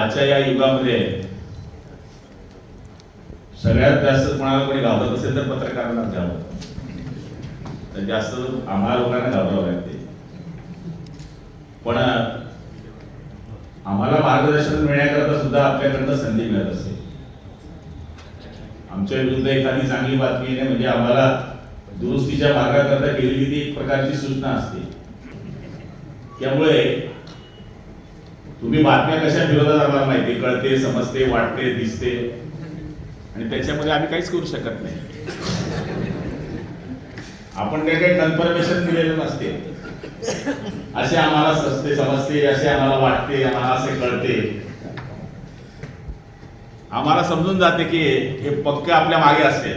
आजच्या या युगामध्ये सगळ्यात जास्त कोणाला कोणी घाबरत असेल तर पत्रकारांना घाबरत तर जास्त आम्हाला लोकांना घाबरावं लागते. पण आम्हाला मार्गदर्शन मिळण्याकरता सुद्धा आपल्याकडनं संधी मिळत असते. आमच्या विरुद्ध एखादी चांगली बातमी येणे म्हणजे आम्हाला दुरुस्तीच्या मार्गाकरता केलेली ती एक प्रकारची सूचना असते. त्यामुळे तुम्ही बातम्या कशा फिरवता जाणार नाही ते कळते समजते वाटते दिसते. आणि त्याच्यामध्ये आम्ही काहीच करू शकत नाही. आपण काही काही कन्फर्मेशन दिलेलं नसते. असे आम्हाला सजते समजते असे आम्हाला वाटते आम्हाला असे कळते. आम्हाला समजून जाते की हे पक्क आपल्या मागे असते.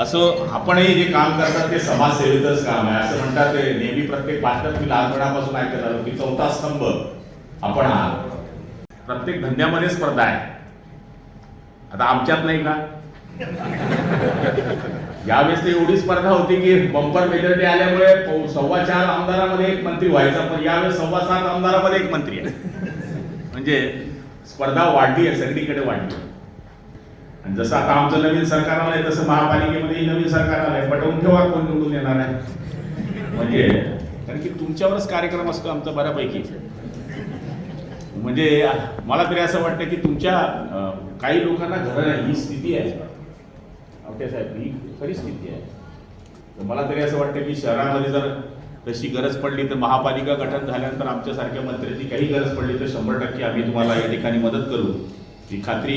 असं आपणही जे काम करतात ते समाजसेवेचंच काम आहे. असं म्हणतात ते नेहमी प्रत्येक भाषणात मी लहानपणापासून ऐकत आलो की चौथा स्तंभ आपण आहात. प्रत्येक धंद्यामध्ये स्पर्धा आहे. आता आमच्यात नाही का? यावेळेस तर एवढी स्पर्धा होती की बंपर मेजॉरिटी आल्यामुळे सव्वा चार आमदारामध्ये एक मंत्री व्हायचा पण यावेळेस सव्वा सात आमदारामध्ये एक मंत्री आहे. म्हणजे स्पर्धा वाढली आहे सगळीकडे वाढली आहे. आणि जसं आता आमचं नवीन सरकार आलंय तसं महापालिकेमध्ये नवीन सरकार आलंय. पटवून ठेवा कोण निवडून येणार आहे? म्हणजे कारण की तुमच्यावरच कार्यक्रम असतो आमचा बऱ्यापैकी. म्हणजे मला तरी असं वाटतं की तुमच्या काही लोकांना घरं नाही ही स्थिती आहे. आवटे साहेब ही खरी स्थिती आहे. तर मला तरी असं वाटतं की शहरामध्ये जर तशी गरज पडली तर महापालिका गठन झाल्यानंतर आमच्यासारख्या मंत्र्याची काही गरज पडली तर शंभर टक्के आम्ही तुम्हाला या ठिकाणी मदत करू. ही खात्री